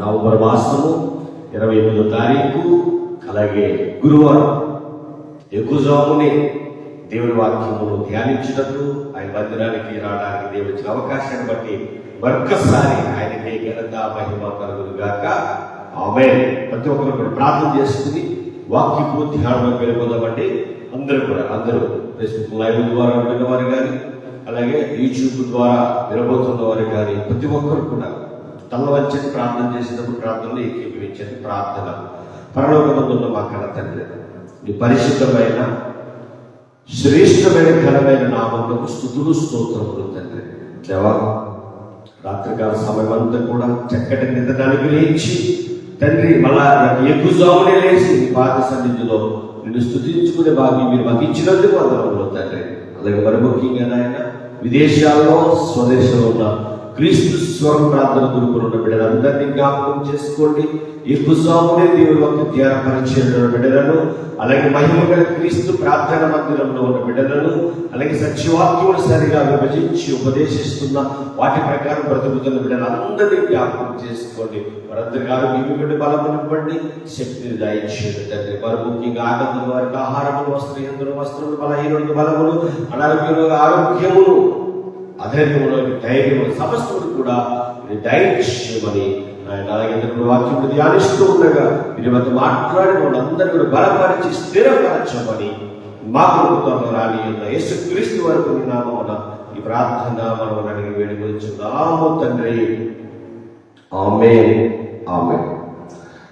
November మాసము ఇరవై ఎనిమిదో తారీఖు అలాగే గురువారం ఎక్కువజాముని దేవుని వాక్యమును ధ్యానించినట్టు ఆయన మందిరానికి రావడానికి దేవుడు అవకాశాన్ని బట్టి మరొక్కసారి ఆయనకే ఘనత మహిమ కలుగును గాక. ఆమె ప్రతి ఒక్కరు కూడా ప్రార్థన చేసుకుని వాక్యపు ధ్యానం వెళ్ళిపోదామండి. అందరూ కూడా అందరూ ఫేస్బుక్ లైవ్ ద్వారా విన్నవారు కానీ అలాగే యూట్యూబ్ ద్వారా వినబోతున్న వారు కానీ ప్రతి ఒక్కరు కూడా తల ప్రార్థన చేసినప్పుడు ప్రార్థనలు ఏకీభవించని ప్రార్థన. పరలోకమందున్న మా కళ తండ్రి నీ పరిశుద్ధమైన శ్రేష్టమైన ఘనమైన నామంలో స్థుతులు స్తోత్రములు తండ్రి. దేవా రాత్రికాల సమయం అంతా కూడా చక్కటి నిద్రడానికి లేచి తండ్రి మళ్ళా ఎక్కువజామునే లేచి పాత సన్నిధిలో నిన్ను స్థుతించుకునే భాగ్యం మీరు మాకు ఇచ్చినందుకు వందరములు తండ్రి అలాగే మరి ముఖ్యంగా నాయన విదేశాల్లో స్వదేశంలో ఉన్న క్రీస్తు స్వరం ప్రార్థన గురుకులు బిడ్డలందరినీ జ్ఞాపకం చేసుకోండి. ఈ కుసామునే దేవుడు యొక్క ధ్యాన పరిచయంలో బిడ్డలను అలాగే మహిమగల క్రీస్తు ప్రార్థన మందిరంలో ఉన్న బిడ్డలను అలాగే సత్యవాక్యములు సరిగా విభజించి ఉపదేశిస్తున్న వాటి ప్రకారం బ్రతుకుతున్న బిడ్డలందరినీ జ్ఞాపకం చేసుకోండి. వారందరి ఆరోగ్యం బిడ్డ బలమునివ్వండి శక్తిని దయచేయండి తండ్రి. వారు ముఖ్యంగా ఆనందం వారికి ఆహారములు వస్త్రయందులు వస్త్రములు బలహీనులకు బలములు అనారోగ్యంలో ఆరోగ్యములు అధైర్యములోని ధైర్యములు సమస్తములు కూడా ఇది ఆయన ఎందుకు వాక్యం ధ్యానిస్తూ ఉండగా మీరు మధ్య మాట్లాడి వాళ్ళందరూ కూడా బలపరిచి స్థిరపరచమని మా ప్రభుత్వంలో రాని ఉన్న యేసు క్రీస్తు వరకు నీ నామమున ఈ ప్రార్థన మనం అడిగి వేడి గురించి నాము తండ్రి. ఆమె ఆమె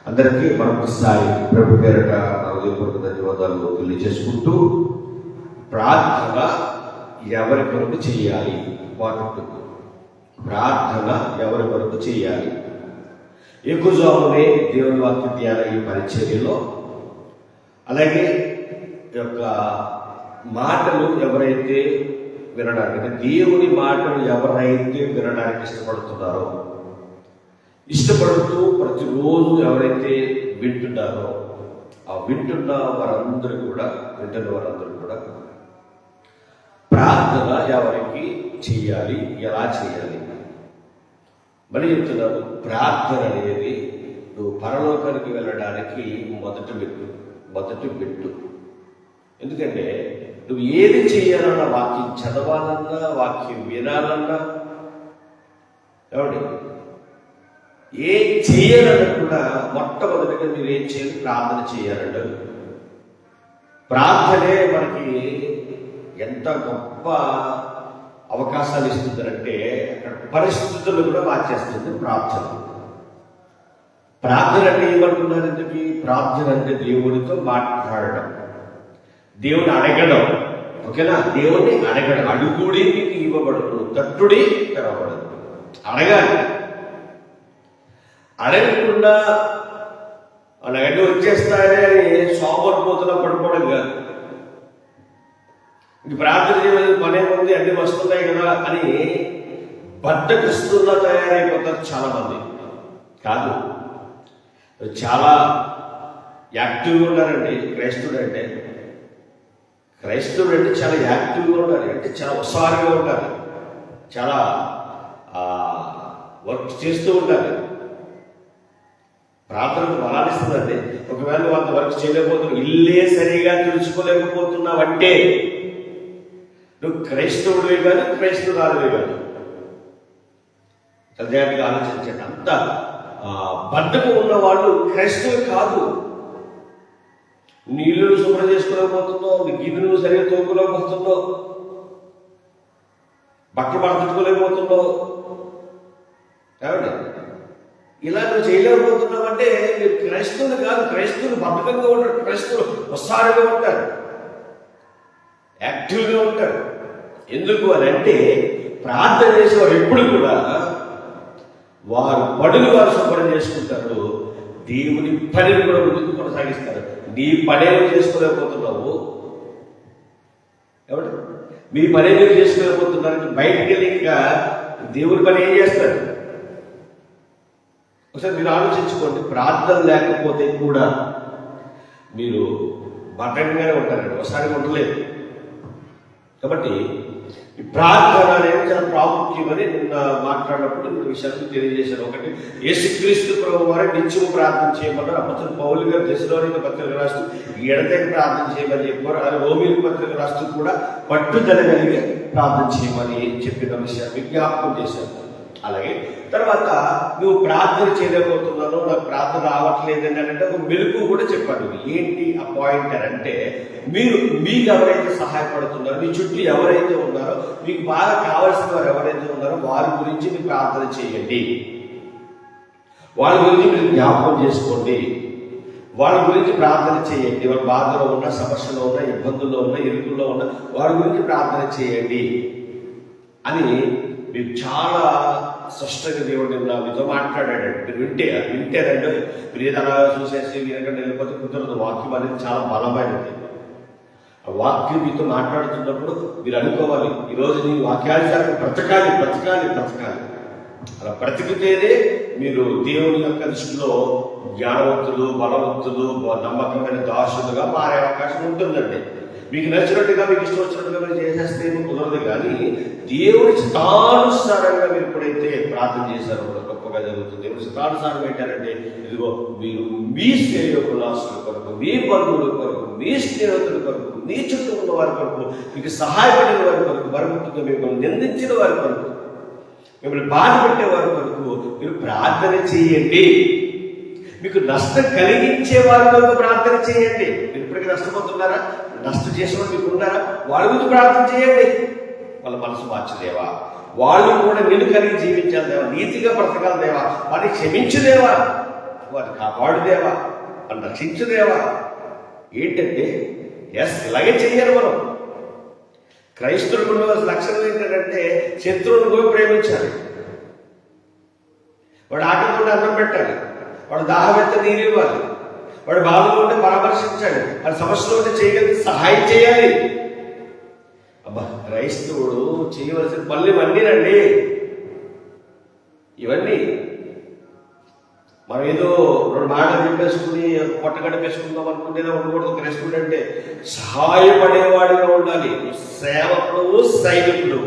అందరికీ మరొకసారి ప్రభు పేరట నా హృదయపూర్వక ధన్యవాదాలు తెలియజేసుకుంటూ ప్రార్థన ఎవరి కొరకు చేయాలి వాటి ప్రార్థన ఎవరి కొరకు చేయాలి ఎక్కువజామునే దేవుని వాక్య ధ్యాన ఈ పరిచర్యలో. అలాగే ఈ యొక్క మాటలు ఎవరైతే వినడానికి దేవుని మాటలు ఎవరైతే వినడానికి ఇష్టపడుతున్నారో ఇష్టపడుతూ ప్రతిరోజు ఎవరైతే వింటున్నారో ఆ వింటున్న వారందరూ కూడా వింటున్న వారందరూ కూడా ప్రార్థన ఎవరికి చేయాలి ఎలా చేయాలి? మళ్ళీ చెప్తున్నాను ప్రార్థన అనేది నువ్వు పరలోకానికి వెళ్ళడానికి మొదటి మెట్టు మొదటి మెట్టు ఎందుకంటే నువ్వు ఏది చేయాలన్నా వాక్యం చదవాలన్నా వాక్యం వినాలన్నా ఏమండి? ఏం చేయాలన్నా కూడా మొట్టమొదటిగా మీరు ఏం చేయాలి? ప్రార్థన చేయాలండి ప్రార్థనే మనకి ఎంత గొప్ప అవకాశాలు ఇస్తుందంటే అక్కడ పరిస్థితులు కూడా మార్చేస్తుంది ప్రార్థన ప్రార్థన అంటే ఏమనుకున్నారు ఇంతకీ ప్రార్థన అంటే దేవుడితో మాట్లాడడం. దేవుని అడగడం. ఓకేనా? దేవుణ్ణి అడగడం. అడుగుడి మీకు ఇవ్వబడదు తట్టుడి తెరవబడదు అడగాలి. అడగకుండా అలాగంటే వచ్చేస్తాయని అని సోమరిపోతున్నా పడిపోవడం కాదు. ప్రార్థన చేయలేదు పనే ఉంది అన్ని వస్తున్నాయి కదా అని బద్దకిస్తున్న తయారైపోతారు చాలా మంది కాదు చాలా యాక్టివ్గా ఉన్నారండి క్రైస్తవుడు అంటే. క్రైస్తవుడు అంటే చాలా యాక్టివ్గా ఉండాలి అంటే చాలా ఉత్సాహంగా ఉండాలి చాలా వర్క్ చేస్తూ ఉండాలి. ప్రార్థనకు బలాలిస్తుందండి ఒకవేళ వాళ్ళు వర్క్ చేయలేకపోతున్నావు ఇల్లే సరిగా తెలుసుకోలేకపోతున్నావంటే నువ్వు క్రైస్తవుడివి కాదు క్రైస్తవురాలువే కాదు. తల్లిదండ్రులు ఆలోచించండి. అంత బద్ధము ఉన్నవాళ్ళు ఉన్న క్రైస్తవులు కాదు. నీళ్ళు శుభ్రం చేసుకోలేకపోతున్నావు నీ గిన్నెలు సరిగ్గా తోముకోలేకపోతున్నావు బట్టలు పడతట్టుకోలేకపోతున్నావు కాబట్టి ఇలా నువ్వు చేయలేకపోతున్నావు అంటే మీరు క్రైస్తవులు కాదు క్రైస్తవులు బద్ధకంగా ఉంటారు క్రైస్తవులు ఉత్సాహంగా ఉంటారు. యాక్టివ్గా ఉంటారు. ఎందుకు అని అంటే ప్రార్థన చేసేవారు ఎప్పుడు కూడా వారు పడులు వారు శుభ్రం చేసుకుంటారు. దేవుని పనిని కూడా ముందుకు కొనసాగిస్తారు. నీ పనేమి చేసుకోలేకపోతున్నావు. ఎవరు మీ పనేమి చేసుకోలేకపోతున్నారు బయటికి వెళ్ళి ఇంకా దేవుని పని ఏం చేస్తారు? ఒకసారి మీరు ఆలోచించుకోండి. ప్రార్థన లేకపోతే కూడా మీరు బట్టంగానే ఉంటారండి. ఒకసారి ఉండలేదు. కాబట్టి ఈ ప్రార్థన అనేది చాలా ప్రాముఖ్యమని నిన్న మాట్లాడినప్పుడు రెండు విషయాలు తెలియజేశాను ఒకటి యేసుక్రీస్తు ప్రభు వారి నిత్యము ప్రార్థన చేయమన్నారు. అప్పుడు పౌలు గారు దశలోని పత్రిక రాస్తూ ఎడతెగ ప్రార్థన చేయమని చెప్పారు. అది రోమిల్ పత్రిక రాస్తూ కూడా పట్టుదల కలిగి ప్రార్థన చేయమని చెప్పిన విషయాన్ని విజ్ఞాపకం చేశారు. అలాగే తర్వాత నువ్వు ప్రార్థన చేయలేకపోతున్నాను నాకు ప్రార్థన రావట్లేదు అని అంటే ఒక మెలుపు కూడా చెప్పాడు. ఏంటి ఆ పాయింట్ అని అంటే మీరు మీకు ఎవరైతే సహాయపడుతున్నారో మీ చుట్టూ ఎవరైతే ఉన్నారో మీకు బాగా కావాల్సిన వారు ఎవరైతే ఉన్నారో వారి గురించి మీరు ప్రార్థన చేయండి. వాళ్ళ గురించి మీరు జ్ఞాపకం చేసుకోండి. వాళ్ళ గురించి ప్రార్థన చేయండి. వాళ్ళ బాధలో ఉన్న సమస్యలో ఉన్న ఇబ్బందుల్లో ఉన్న ఇరుకుల్లో ఉన్న వారి గురించి ప్రార్థన చేయండి. అని మీరు చాలా స్పష్టంగా దేవుడు నిన్న మీతో మాట్లాడాడు మీరు వింటే అది మీరు ఏదైనా చూసేసి వినకండి వెళ్ళిపోతే కుదరదు. వాక్యం అనేది చాలా బలమైనది. ఆ వాక్యం మీతో మాట్లాడుతున్నప్పుడు మీరు అనుకోవాలి ఈరోజు నీ వాక్యానుసారం బ్రతకాలి బ్రతకాలి బ్రతకాలి. అలా బ్రతికితేనే మీరు దేవుని యొక్క దృష్టిలో జ్ఞానవంతులు బలవంతులు నమ్మకమైన దాసులుగా మారే అవకాశం ఉంటుందండి. మీకు నచ్చినట్టుగా మీకు ఇష్టం వచ్చినట్టుగా మీరు చేసేస్తే కుదరదు కానీ దేవుని చిత్తానుసారంగా మీరు ఎప్పుడైతే ప్రార్థన చేశారో కూడా గొప్పగా జరుగుతుంది. దేవుని చిత్తానుసారం ఏంటంటే ఇదిగో మీరు మీ శ్రేయోకులాసుల కొరకు మీ బంధువుల కొరకు మీ స్నేహితుల కొరకు మీ చుట్టూ ఉన్న వారి కొరకు మీకు సహాయపడిన వారి కొరకు మరొకటిగా మిమ్మల్ని నిందించిన వారి కొరకు మిమ్మల్ని బాధ పెట్టే వారి కొరకు మీరు ప్రార్థన చేయండి. మీకు నష్టం కలిగించే వారి కొరకు ప్రార్థన చేయండి. మీరు ఇప్పటికీ నష్టపోతున్నారా? నష్టం చేసేవాడు మీకు ఉన్నారా? వాళ్ళ గురించి ప్రార్థన చేయండి. వాళ్ళ మనసు మార్చదేవా. వాళ్ళు కూడా నిన్ను కలిగి జీవించాలి దేవా. నీతిగా బ్రతకాలి దేవా. వారిని క్షమించుదేవా వారిని కాపాడుదేవా వారిని రక్షించుదేవా ఏంటంటే ఎస్ ఇలాగే చేయాలి మనం. క్రైస్తవులకు ఉన్న లక్షణం ఏంటంటే శత్రువును కూడా ప్రేమించాలి. వాడు ఆటకుండా అన్నం పెట్టాలి. వాడు దాహమెత్త నీరు ఇవ్వాలి. వాడు బాధలో ఉంటే పరామర్శించాలి వాడి సమస్యలో ఉంటే చేయగలిగి సహాయం చేయాలి. అబ్బా క్రైస్తవుడు చేయవలసిన పనులు ఇవన్నీనండి ఇవన్నీ మనం ఏదో రెండు మాటలు చెప్పేసుకుని పొట్ట కడిపేసుకుందాం అనుకుంటేనే ఉండకూడదు. క్రైస్తవుడు అంటే సహాయపడేవాడిగా ఉండాలి. సేవకుడు సైనికుడు.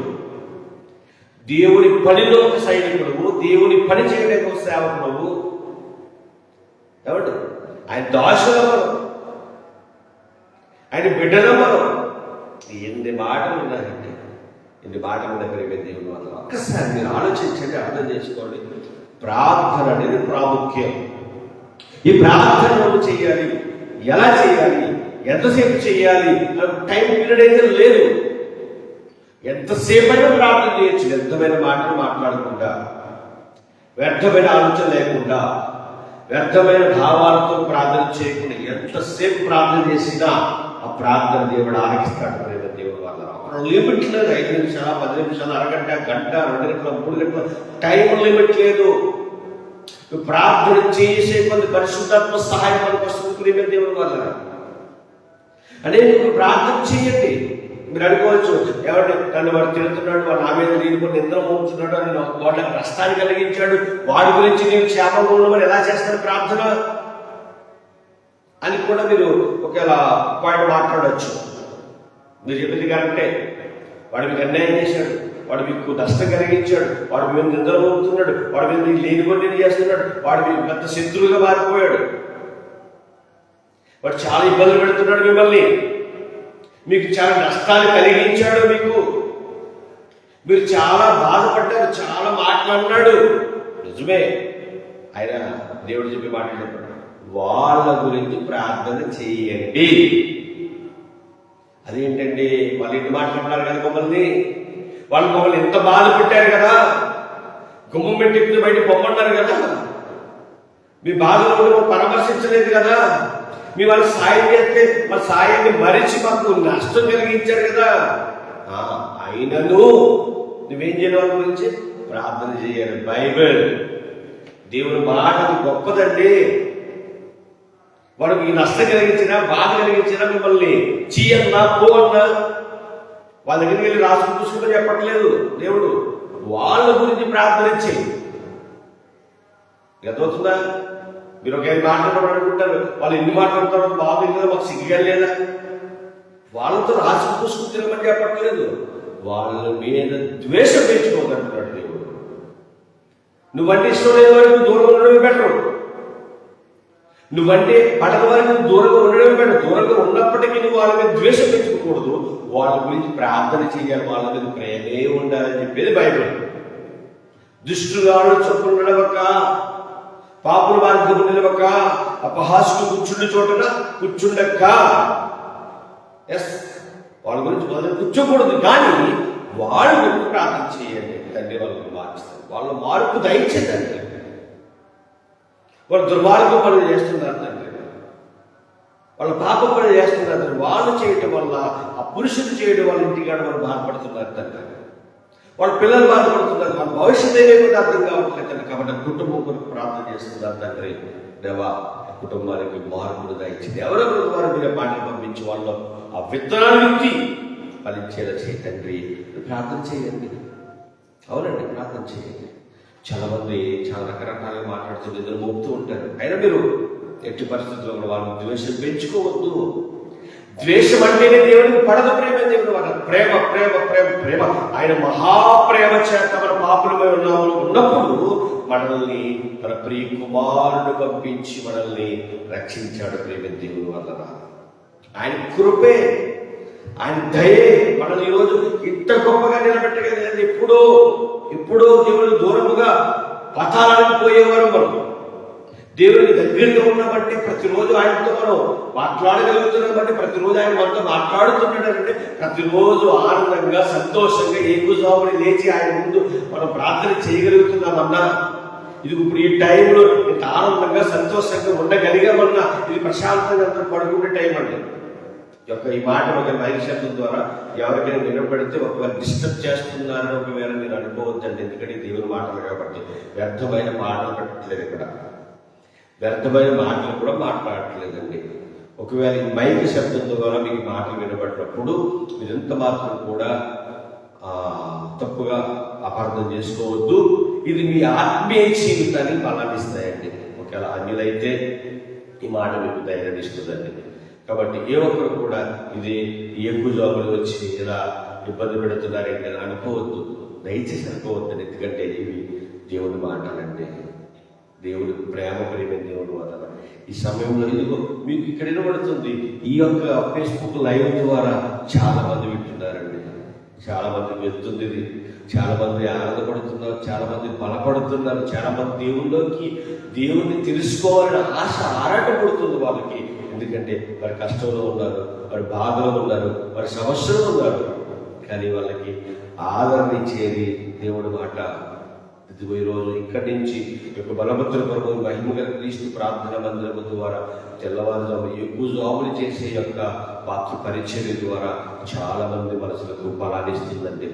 దేవుని పనిలో ఒక సైనికుడు. దేవుని పని చేయలేక సేవకుడు. కాబట్టి ఆయన దాసుల ఆయన బిడ్డలు మనం ఎన్ని మాటలు ఉన్నాయండి. ఎన్ని మాటలు ఉన్నాయి ప్రేమ దేవుని వల్ల. ఒక్కసారి మీరు ఆలోచించండి అర్థం చేసుకోండి. ప్రార్థన అనేది ప్రాముఖ్యం. ఈ ప్రార్థన చేయాలి ఎలా చేయాలి ఎంతసేపు చేయాలి టైం పీరియడ్ అయితే లేదు. ఎంతసేపైనా ప్రార్థన చేయొచ్చు. వ్యర్థమైన మాటలు మాట్లాడకుండా వ్యర్థమైన ఆలోచన లేకుండా. వ్యర్థమైన భావాలతో ప్రార్థన చేయకుండా ఎంతసేపు ప్రార్థన చేసినా ఆ ప్రార్థన దేవుడు ఆరగిస్తాడు ప్రేమ దేవుడు వల్ల. ఒక లిమిట్ లేదు ఐదు నిమిషాలు పది నిమిషాలు అరగంట గంట రెండు గంటల మూడు గంటల టైం లిమిట్ లేదు. ప్రార్థన చేసే కొన్ని పరిశుద్ధాత్మ సహాయం మనకు వస్తుంది ప్రేమ దేవుడు వల్ల. అదే నువ్వు ప్రార్థన చేయండి. మీరు అనుకోవచ్చు ఎవరిని నన్ను వాడు తిరుగుతున్నాడు వాడు నా మీద నేను కూడా నిద్ర పోతున్నాడు అని వాళ్ళకి నష్టాన్ని కలిగించాడు. వాడి గురించి నేను క్షేమంగా ఉండమని ఎలా చేస్తాను ప్రార్థన? అని కూడా మీరు ఒకవేళ పాయింట్ మాట్లాడవచ్చు మీరు చెప్పింది కంటే వాడు మీకు అన్యాయం చేశాడు. వాడు మీకు నష్టం కలిగించాడు. వాడు మీద నిద్ర పోతున్నాడు వాడి మీద లేని కొన్ని చేస్తున్నాడు? వాడు మీకు పెద్ద శత్రువుగా మారిపోయాడు. వాడు చాలా ఇబ్బందులు పెడుతున్నాడు మిమ్మల్ని. మీకు చాలా నష్టాలు కలిగించాడు మీకు. మీరు చాలా బాధపడ్డారు చాలా మాట్లాడినాడు. నిజమే. ఆయన దేవుడు చెప్పి మాట్లాడాడు వాళ్ళ గురించి ప్రార్థన చేయండి. అదేంటండి? వాళ్ళు ఎన్ని మాట్లాడినారు కదా మమ్మల్ని? వాళ్ళు మమ్మల్ని ఎంత బాధ పెట్టారు కదా? గుమ్మం పెట్టి బయట పొమ్మన్నారు కదా? మీ బాధలో పరామర్శించలేదు కదా? మీ వాళ్ళు సాయం చేస్తే మా సాయాన్ని మరిచి మాకు నష్టం కలిగించారు కదా. అయినను నువ్వేం చేయడం గురించి? ప్రార్థన చేయాలి. బైబిల్. దేవుని మాట గొప్పదండి. వాడు మీకు నష్టం కలిగించినా బాధ కలిగించినా మిమ్మల్ని చీయన్నా పో అన్నా వాళ్ళ దగ్గరికి వెళ్ళి రాసుకుని చూసుకుంటే చెప్పట్లేదు దేవుడు. వాళ్ళ గురించి ప్రార్థన చేయి. ఎంతవుతుందా మీరు ఒక ఐదు మాట్లాడడం అనుకుంటారు. వాళ్ళు ఎన్ని మాట్లాడతారో బాగుంది కదా మాకు సిగ్గుగా లేదా వాళ్ళతో రాసి పూసుకుని తినమని చెప్పట్లేదు వాళ్ళ మీద ద్వేషం పెంచుకోగలుగుతున్నాడు దేవుడు. నువ్వంటే ఇష్టం లేని వారికి దూరం ఉండడమే బెటర్. నువ్వంటే పడక వారికి దూరంగా ఉండడమే బెటర్. దూరంగా ఉన్నప్పటికీ నువ్వు వాళ్ళ మీద ద్వేషం పెంచుకోకూడదు. వాళ్ళ గురించి ప్రార్థన చేయాలి వాళ్ళ మీద ప్రేమే ఉండాలని చెప్పేది బైబిల్. దుష్టుగాడు చొప్పున నడవక పాపుల మార్గము నిలవక అపహాసుడు కూర్చుండి చోటన కూర్చుండక. ఎస్ వాళ్ళ గురించి మొదలు కూర్చోకూడదు కానీ వాళ్ళు గురించి ప్రార్థన చేయండి. తండ్రి వాళ్ళని మార్చుతారు వాళ్ళ మార్పు దయచేదండి వాళ్ళు దుర్మార్గం పనులు చేస్తున్నారు తండ్రి. వాళ్ళ పాప పనులు చేస్తున్నారు తండ్రి. వాళ్ళు చేయటం వల్ల ఆ పురుషులు చేయడం వల్ల ఇంటికాడ వాళ్ళు బాధపడుతున్నారు తండ్రి. వాళ్ళ పిల్లలు బాధపడుతున్నారు. మన భవిష్యత్తు ఏమేమి అర్థం కావట్లేదు కాబట్టి కుటుంబం కొరకు ప్రార్థన చేస్తున్నారు తండ్రి. దేవా కుటుంబానికి మార్పులు దాయించింది ఎవరెవరి ద్వారా మీరు పాటలు పంపించి వాళ్ళు ఆ విత్తనానికి ఫలించేలా చేయి తండ్రి. ప్రార్థన చేయండి. అవునండి ప్రార్థన చేయండి. చాలా మంది చాలా రకరకాలుగా మాట్లాడుతూ నిద్ర మోపుతూ ఉంటారు. అయినా మీరు ఎట్టి పరిస్థితుల్లో కూడా ద్వేషం పెంచుకోవద్దు ద్వేషం అంటేనే దేవుడికి పడదు ప్రేమ దేవుడు వాళ్ళ ప్రేమ ప్రేమ ప్రేమ ప్రేమ. ఆయన మహాప్రేమ చేత మన పాపులమై ఉన్నాము ఉన్నప్పుడు మనల్ని తన ప్రియ కుమారుడు పంపించి మనల్ని రక్షించాడు ప్రేమ దేవుడు వలన. ఆయన కృపే ఆయన దయే మనల్ని ఈరోజు ఇంత గొప్పగా నిలబెట్టగలిగింది. ఎప్పుడో ఎప్పుడో దేవుడు దూరముగా పతాలను పోయేవారు మనం. దేవుని దగ్గరగా ఉన్నామంటే ప్రతిరోజు ఆయనతో మనం మాట్లాడగలుగుతున్నాం బట్టి ప్రతిరోజు ఆయన మనతో మాట్లాడుతున్నాడంటే ప్రతిరోజు ఆనందంగా సంతోషంగా ఏకుజాముని లేచి ఆయన ముందు మనం ప్రార్థన చేయగలుగుతున్నామన్నా ఇది ఇప్పుడు ఈ టైంలో ఇంత ఆనందంగా సంతోషంగా ఉండగలిగామన్నా ఇది ప్రశాంతంగా అందరూ పడుకునే టైం అండి. ఈ యొక్క ఈ మాట ఒక శబ్దం ద్వారా ఎవరికైనా వినపడితే ఒకవేళ డిస్టర్బ్ చేస్తున్నారని ఒకవేళ మీరు అనుకోవద్దండి ఎందుకంటే దేవుని మాటలు కాబట్టి వ్యర్థమైన మాట పెట్టలేదు ఇక్కడ. వ్యర్థమైన మాటలు కూడా మాట్లాడట్లేదండి. ఒకవేళ ఈ మైక్ శబ్దం ద్వారా మీకు మాటలు వినబడినప్పుడు మీరెంత మాత్రం కూడా తప్పుగా అపార్థం చేసుకోవద్దు. ఇది మీ ఆత్మీయ జీవితాన్ని బలాన్నిస్తాయండి ఒకవేళ అన్యులైతే ఈ మాట మీకు ధైర్యం ఇస్తుందండి. కాబట్టి ఏ ఒక్కరు కూడా ఇది ఈ ఎక్కువ జాబులు వచ్చి ఇలా ఇబ్బంది పెడుతున్నారంటే అనుకోవద్దు. దయచేసి అనుకోవద్దు ఎందుకంటే ఇవి దేవుడి మాటలండి. దేవుడు ప్రేమ ప్రేమ దేవుడు వలన ఈ సమయంలో ఇదిగో మీకు ఇక్కడ వినబడుతుంది ఈ యొక్క ఫేస్బుక్ లైవ్ ద్వారా చాలా మంది వింటున్నారండి. చాలా మంది వెళ్తుంది ఇది చాలా మంది ఆనందపడుతున్నారు చాలా మంది బలపడుతున్నారు చాలా మంది దేవుళ్ళలోకి దేవుణ్ణి తెలుసుకోవాలని ఆశ ఆరాటపడుతుంది వాళ్ళకి. ఎందుకంటే వారి కష్టంలో ఉన్నారు వారి బాధలో ఉన్నారు వారి సమస్యలో ఉన్నారు. కానీ వాళ్ళకి ఆదరణ ఇచ్చేది దేవుడి మాట. ఇదిగో ఈరోజు ఇక్కడి నుంచి యొక్క బలభద్ర ప్రభు మహిమగల క్రీస్తు ప్రార్థన మందిరము ద్వారా తెల్లవారుజాము ఎక్కువ జాబులు చేసే యొక్క పాత్ర పరిచర్య ద్వారా చాలా మంది మనసులకు బలాన్ని ఇస్తుందండి.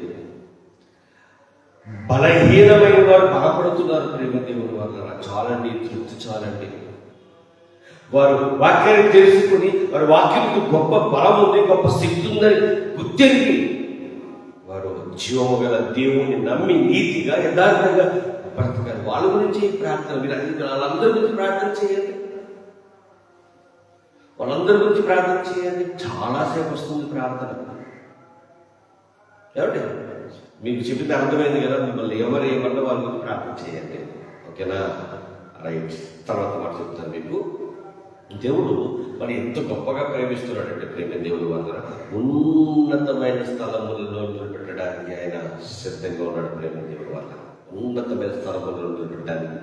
బలహీనమైన వారు బలపడుతున్నారు ప్రేమ దేవుని వల్ల చాలండి తృప్తి చాలండి. వారు వాక్యాన్ని తెలుసుకుని వారి వాక్యానికి గొప్ప బలం ఉంది గొప్ప శక్తి ఉందని గుర్తెరిగి జీవము గల దేవుణ్ణి నమ్మి నీతిగా యథార్థంగా బ్రతకాలి. వాళ్ళ గురించి ప్రార్థన మీరు వాళ్ళందరి గురించి ప్రార్థన చేయండి. వాళ్ళందరి గురించి ప్రార్థన చేయండి. చాలాసేపు వస్తుంది ప్రార్థన. ఏమండి? మీకు చెప్తే అర్థమైంది కదా మిమ్మల్ని ఎవరు ఏమన్నా వాళ్ళ గురించి ప్రార్థన చేయండి. ఓకేనా? రైట్ తర్వాత మాట చెప్తాను మీకు. దేవుడు మరి ఎంత గొప్పగా ప్రేమిస్తున్నాడంటే ప్రేమ దేవుడు వల్ల ఉన్నతమైన స్థలములలో నిలబెట్టడానికి ఆయన సిద్ధంగా ఉన్నాడు ప్రేమ దేవుడు వల్ల ఉన్నతమైన స్థలములలో నిలబెట్టడానికి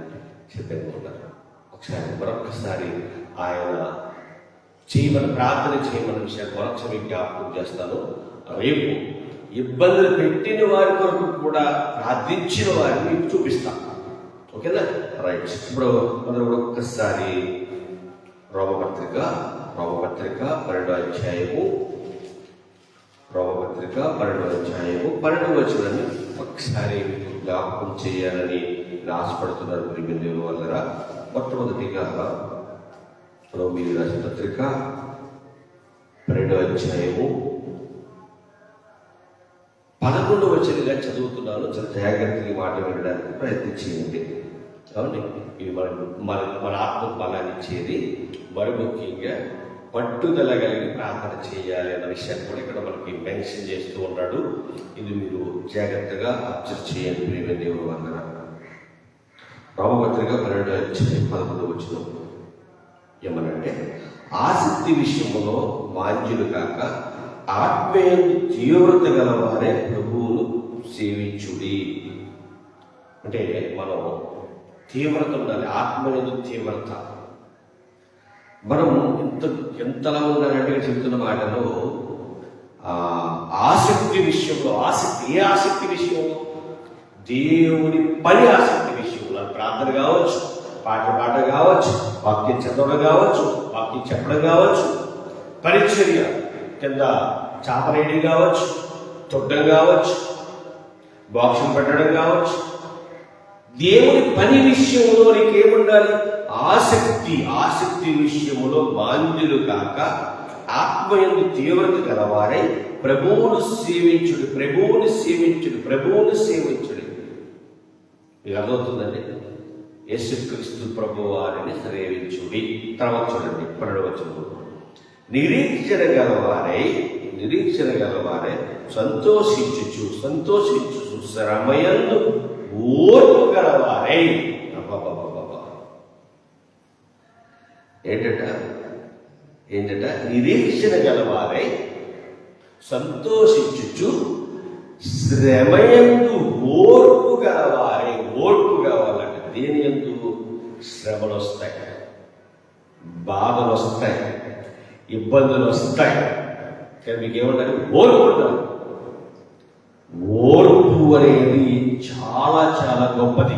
సిద్ధంగా ఉన్నారు ఒకసారి మరొకసారి ఆయన చేయమని ప్రార్థన చేయమని విషయాన్ని మరొకసారి జ్ఞాపకం చేస్తాను. రేపు ఇబ్బందులు పెట్టిన వారి కొరకు కూడా ప్రార్థించిన వారిని చూపిస్తాను. ఓకేనా? రైట్. ఇప్పుడు మనం ఒక్కసారి రోమపత్రిక రోమపత్రిక పన్నెండో అధ్యాయము రోమపత్రిక పన్నెండో అధ్యాయము పన్నెండు వచ్చినని ఒకసారి జ్ఞాపకం చేయాలని ఆశపడుతున్నారు ప్రియమైన దేవుని వల్ల మొట్టమొదటిగా రోమి రాసిన పత్రిక పన్నెండో అధ్యాయము పదకొండు వచ్చినగా చదువుతున్నాను. చాలా జాగ్రత్తగా మాట వినడానికి ప్రయత్నం చేయండి. కాబట్టి ఇవి మన మన మన ఆత్మ బలాన్ని ఇచ్చేది మరి ముఖ్యంగా పట్టుదల కలిగి ప్రార్థన చేయాలి అన్న విషయాన్ని కూడా ఇక్కడ మనకి మెన్షన్ చేస్తూ ఉన్నాడు. ఇది మీరు జాగ్రత్తగా అబ్జర్వ్ చేయండి ప్రేమ దేవుడు వందన. రామపత్రిక పన్నెండు అధ్యాయం పదకొండు వచ్చిన ఏమనంటే ఆసక్తి విషయంలో వాంఛులు కాక ఆత్మీయ తీవ్రత గలవారే ప్రభువును సేవించుడి. అంటే మనం తీవ్రత ఉండాలి ఆత్మ ఆత్మీయ తీవ్రత. మనం ఎంత ఎంతలా ఉన్నారంటే చెబుతున్న మాటలో ఆసక్తి విషయంలో ఆసక్తి ఏ ఆసక్తి విషయంలో? దేవుని పని ఆసక్తి విషయంలో. ప్రార్థన కావచ్చు పాట పాట కావచ్చు వాక్యం చదవడం కావచ్చు వాక్యం చెప్పడం కావచ్చు. పరిచర్య కింద చాపరేయడం కావచ్చు తొట్టడం కావచ్చు బాక్సం పెట్టడం కావచ్చు దేవుని పని విషయంలో నీకేముండాలి ఆసక్తి ఆసక్తి విషయంలో మాంద్యులు కాక ఆత్మయందు తీవ్రత గలవారై ప్రభువును సేవించుడు ప్రభువుని సేవించుడు ప్రభువుని సేవించుడు. మీకు అర్థమవుతుందండి? యేసుక్రీస్తు ప్రభు వారిని సేవించుడి. తర్వాత చూడండి పన్నెండవచనం నిరీక్షణ గలవారై నిరీక్షణ గలవారై సంతోషించుచు సంతోషించుచు శ్రమయందు ఓర్పు గలవారై ఏంటట? ఏంటట? నిరీక్షణ గలవారై. సంతోషించుచు శ్రమయందు ఓర్పు గలవారై ఓర్పు కావాలంట దేని ఎందు శ్రమలు వస్తాయి బాధలు వస్తాయి ఇబ్బందులు వస్తాయి కానీ మీకు ఏమంటారు ఓర్పు ఉండాలి. ఓర్పు అనేది చాలా చాలా గొప్పది.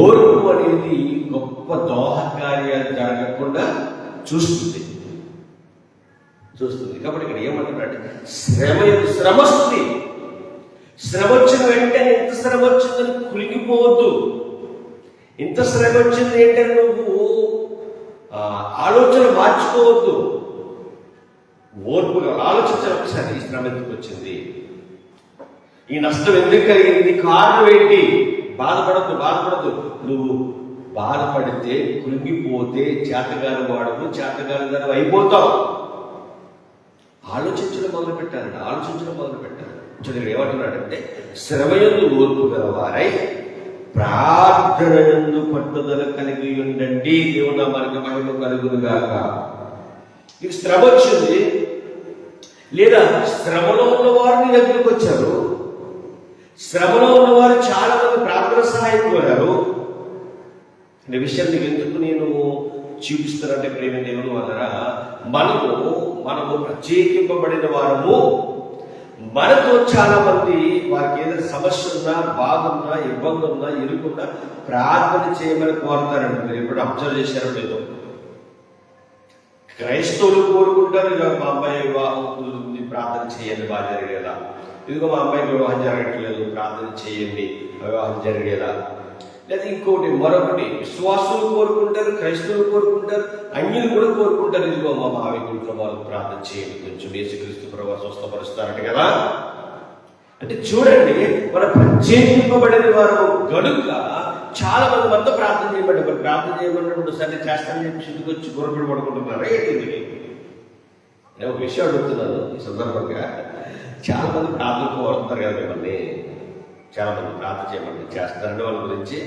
ఓర్పు అనేది గొప్ప దోహకార్యాలు జరగకుండా చూస్తుంది. చూస్తుంది. కాబట్టి ఇక్కడ ఏమంటున్నాడు శ్రమ శ్రమ వస్తుంది. శ్రమ వచ్చిన వెంటనే ఎంత శ్రమ వచ్చిందని కులిగిపోవద్దు. ఇంత శ్రమ వచ్చింది ఏంటంటే నువ్వు ఆలోచన మార్చుకోవద్దు. ఓర్పుగా ఆలోచించాలి ఒకసారి ఈ శ్రమ ఎందుకు వచ్చింది? ఈ నష్టం ఎందుకు కలిగింది కారణం ఏంటి? బాధపడద్దు బాధపడద్దు. నువ్వు బాధపడితే కృంగిపోతే చేతగాని వాడవు చేతగాని దాని అయిపోతావు. ఆలోచించడం మొదలు పెట్టారంట ఆలోచించడం మొదలు పెట్టారు చూడండి ఏమంటున్నాడంటే శ్రమయందు ఓర్పు గలవారై ప్రార్థన ఎందు పట్టుదల కలిగి ఉండండి. దేవుని మనకి మహిమ కలుగునుగాక. నీకు శ్రమ వచ్చింది? లేదా శ్రమలో ఉన్న వారిని దగ్గరికి వచ్చారు? శ్రమలో ఉన్నవారు చాలా మంది ప్రార్థన సహాయం కోరారు. అనే విషయం నీకు ఎందుకు నేను చూపిస్తానంటే ప్రేమ దేవుని వలన మనము మనము ప్రత్యేకింపబడిన వారము. మనతో చాలా మంది వారికి ఏదైనా సమస్య ఉన్నా బాగున్నా ఇబ్బంది ఉన్నా ఇరుకున్నా ప్రార్థన చేయమని కోరుతారండి. మీరు ఎప్పుడు అబ్జర్వ్ చేశారో లేదో. క్రైస్తవులు కోరుకుంటారు ఇక మా అమ్మాయి వివాహం ప్రార్థన చేయండి బాగా జరిగేలా. ఇదిగో మా అమ్మాయికి వివాహం జరగట్లేదు ప్రార్థన చేయండి. వివాహం జరిగేలా? లేదా ఇంకోటి మరొకటి విశ్వాసులు కోరుకుంటారు క్రైస్తవులు కోరుకుంటారు అన్యులు కూడా కోరుకుంటారు. ఇదిగో మా మావి వాళ్ళు ప్రార్థన చేయండి. కొంచెం యేసుక్రీస్తు ప్రభావ స్వస్థపరుస్తారట కదా? అంటే చూడండి మన ప్రత్యేకింపబడిన వారు గనుక చాలా మంది మొత్తం ప్రార్థన చేయబడి ప్రార్థన చేయబడినప్పుడు సరే చేస్తాను చెప్పి ఇంటికి వచ్చి గొర్రెలు పడుకుంటున్నారా ఏంటి? నేను ఒక విషయం అడుగుతున్నాను ఈ సందర్భంగా. చాలా మంది ప్రార్థన కోరుతున్నారు కదా మిమ్మల్ని. చాలా మంది ప్రార్థన చేయమని చేస్తారండి వాళ్ళ గురించి.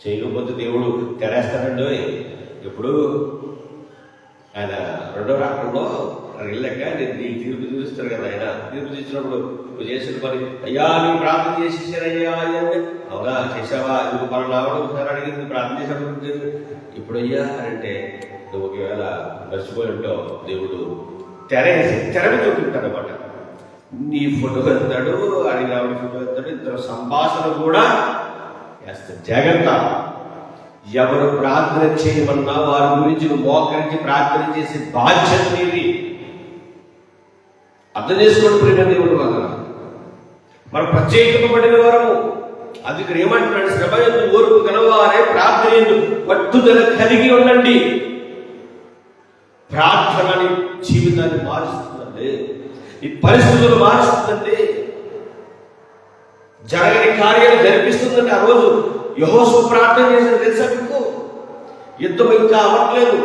చేయకపోతే దేవుడు తెరేస్తాడండి. ఎప్పుడు ఆయన రెండో రాకుండా వెళ్ళాక నేను నీ తీర్పు చూపిస్తారు కదా ఆయన. తీర్పు చూసినప్పుడు నువ్వు చేసిన పని అయ్యా నువ్వు ప్రార్థన చేసేసారయ్యా అని. అవునా? చేసావా నువ్వు మనం రావడం ఒకసారి అడిగింది ప్రార్థన చేసాడు ఇప్పుడు అయ్యా అంటే నువ్వు ఒకవేళ మర్చిపోయి ఉంటావు దేవుడు తెర వేసి తెర మీద చూపిస్తాడు అనమాట నీ ఫోటో ఎత్తాడు అడిగిన ఆవిడ ఫోటో ఎత్తాడు ఇద్దరు సంభాషణ కూడా వేస్తాడు జాగ్రత్త. ఎవరు ప్రార్థన చేయమన్నా వారి గురించి మోకరించి ప్రార్థన చేసే బాధ్యత నీది. అర్థం చేసుకోండి ప్రేమ దేవుడు వల్ల మనం ప్రత్యేకపడిన వారము అది ఇక్కడ ఏమంటున్నాడు శ్రమ ఎందు ఓర్పు కలవారే ప్రార్థన ఎందు పట్టుదల కలిగి ఉండండి. ప్రార్థన జీవితాన్ని మారుస్తుందండి. ఈ పరిస్థితులు మారుస్తుందండి జరగని కార్యాలు జరిపిస్తుందండి ఆ రోజు యహోసు ప్రార్థన చేసిన తెలుసా మీకు? యుద్ధం ఇంకా అవ్వట్లేదు.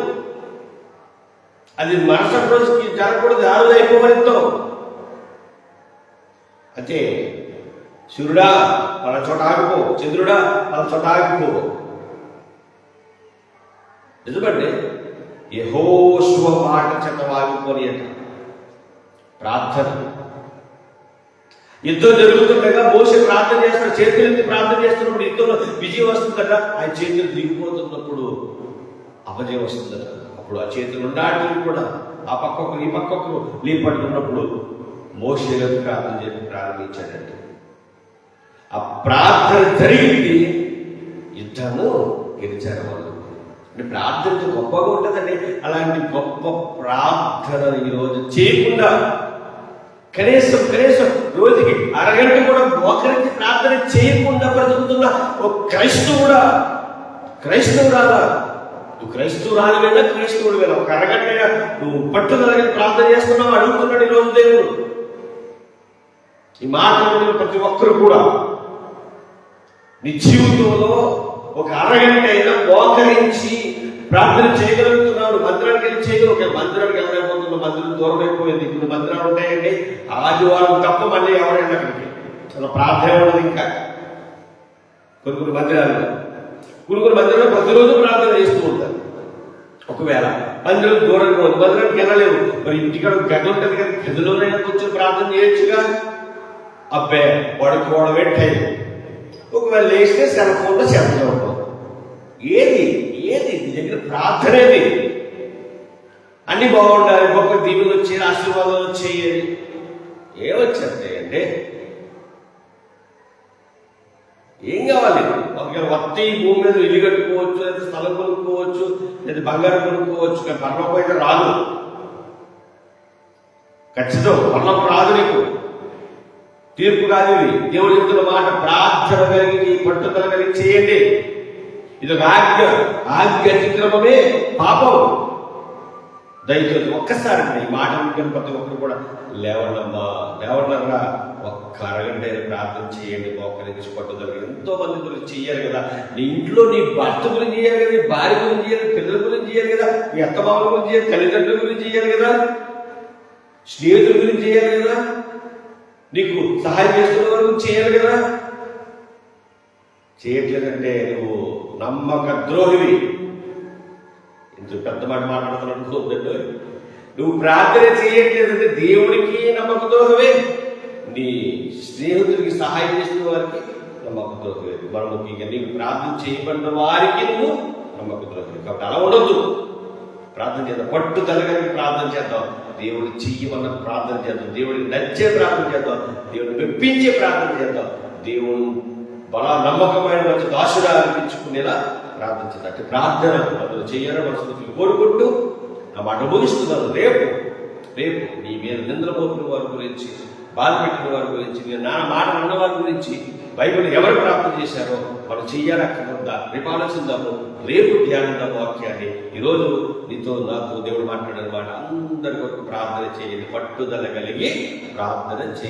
అది మరుసటి రోజుకి జరగకూడదు ఆ రోజు అయిపోవడంతో అంతే సూర్యుడా వాళ్ళ చోట ఆగిపో చంద్రుడా వాళ్ళ చోట ఆగిపో. నిజమండి యహోశ్వ మాట చెత్త ఆగిపోని అంటే ప్రార్థన. యుద్ధం జరుగుతుండగా మోసే ప్రార్థన చేస్తాడు చేతులెత్తి ప్రార్థన చేస్తున్నప్పుడు యుద్ధంలో విజయం వస్తుందట ఆయన చేతులు దిగిపోతున్నప్పుడు అపజయం వస్తుందట అప్పుడు ఆ చేతులు ఉన్నాటిని కూడా ఆ పక్కకు ఈ పక్కకు లేపడుతున్నప్పుడు మోసే ప్రార్థన చేసి ప్రారంభించాడంట. ఆ ప్రార్థన జరిగింది యుద్ధము గెలిచారు వాళ్ళు. అంటే ప్రార్థన గొప్పగా ఉంటుందండి అలాంటి గొప్ప ప్రార్థన ఈరోజు చేయకుండా కనీసం కనీసం రోజుకి అరగంట కూడా మోకరించి ప్రార్థన చేయకుండా బ్రతుకుతున్న ఒక క్రైస్తవుడా? క్రైస్తవురాలా నువ్వు క్రైస్తవురాలు వెళ్ళా క్రైస్తవుడు వేళ ఒక అరగంట నువ్వు పట్టుదలగా ప్రార్థన చేస్తున్నావు అడుగుతున్నాడు ఈరోజు దేవుడు. ఈ మాటలు ప్రతి ఒక్కరు కూడా నీ జీవితంలో ఒక అరగంట అయినా మోకరించి ప్రార్థన చేయగలుగుతున్నాడు. మందిరానికి వెళ్ళి చేయగలరు ఒక మందిరానికి ఎవరైపోతుందో మందిరం దూరం అయిపోయింది ఇప్పుడు మందిరాలు ఉంటాయండి. ఆదివారం తప్ప మళ్ళీ ఎవరైనా అక్కడికి చాలా ప్రార్థన ఉండదు ఇంకా. కొన్ని కొన్ని మందిరాలు కొన్ని కొన్ని మందిరాలు ప్రతిరోజు ప్రార్థన చేస్తూ ఉంటారు. ఒకవేళ మందిరం దూరంగా ఉంది మందిరానికి వెళ్ళలేవు మరి ఇంటికాడ గది ఉంటుంది కదా గదిలోనైనా కొంచెం ప్రార్థన చేయొచ్చుగా? అబ్బే పడుకోవడమే టైం ఒకవేళ లేస్తే సెల్ ఫోన్లో చేతలో ఉంటాం ఏది? దగ్గర ప్రార్థనేది అన్ని బాగుండాలి గొప్ప దీవులు వచ్చి ఆశీర్వాదాలు వచ్చేయి అంటే? ఏం కావాలి? ఒకవేళ వత్తి భూమి మీద ఇల్లు కట్టుకోవచ్చు లేదా స్థలం కొనుక్కోవచ్చు లేదా బంగారం కొనుక్కోవచ్చు కానీ పర్లోకం అయితే రాదు. ఖచ్చితం పర్లోకం రాదు నీకు తీర్పు కాదు ఇది. దేవుడు చెప్తున్న మాట ప్రార్థన కలిగి పట్టుదల కలిగి చేయండి. ఇది ఒక ఆజ్ఞ. ఆజ్ఞ అతిక్రమమే పాపం. దయచేసి ఒక్కసారి ఈ మాట వింటున్న ప్రతి ఒక్కరు కూడా లేవండమ్మా లేవండరా ఒక్క అరగంట ప్రార్థన చేయండి మోకరించి పట్టుదల. ఎంతో మంది గురించి చెయ్యాలి కదా. నీ ఇంట్లో నీ భర్త గురించి చేయాలి కదా నీ భార్య గురించి చేయాలి పిల్లల గురించి చేయాలి కదా నీ అత్తమామల గురించి చేయాలి తల్లిదండ్రుల గురించి చేయాలి కదా స్నేహితుల గురించి చేయాలి కదా నీకు సహాయం చేస్తున్న వారి గురించి చేయాలి కదా. చేయట్లేదంటే నువ్వు నమ్మక ద్రోహివి. ఇంత పెద్ద మాట మాట్లాడుతున్నాడు నువ్వు ప్రార్థన చేయట్లేదంటే దేవుడికి నమ్మక ద్రోహమే. నీ స్నేహితుడికి సహాయం చేసిన వారికి నమ్మక ద్రోహమే. మనము ఇక నీకు ప్రార్థన చేయబడిన వారికి నువ్వు నమ్మక ద్రోహమే. కాబట్టి అలా ఉండొద్దు. ప్రార్థన చేద్దాం. పట్టుదలగా ప్రార్థన చేద్దాం. దేవుడు చెయ్యమన్న ప్రార్థన చేద్దాం. దేవుడికి నచ్చే ప్రార్థన చేద్దాం. దేవుడిని మెప్పించే ప్రార్థన చేద్దాం. దేవుడు బలా నమ్మకమైన మంచి దాసుడా అనిపించుకునేలా ప్రార్థన అంటే ప్రార్థన అందులో చేయాలని మనసులు కోరుకుంటూ ఆ మాట ముగిస్తున్నాను రేపు రేపు నీ మీద నింద్రపోతున్న వారి గురించి బాధపెట్టిన వారి గురించి మీరు నా మాట అన్న వారి గురించి బైబిల్ ఎవరు ప్రార్థన చేశారో మనం చెయ్యాలక్కడుందా రేపు ఆలోచిద్దాము. రేపు ధ్యానిద్దాం వాక్యాన్ని. ఈరోజు నీతో నాతో దేవుడు మాట్లాడిన మాట అందరి కొరకు ప్రార్థన చేయండి. పట్టుదల కలిగి ప్రార్థన చేయండి.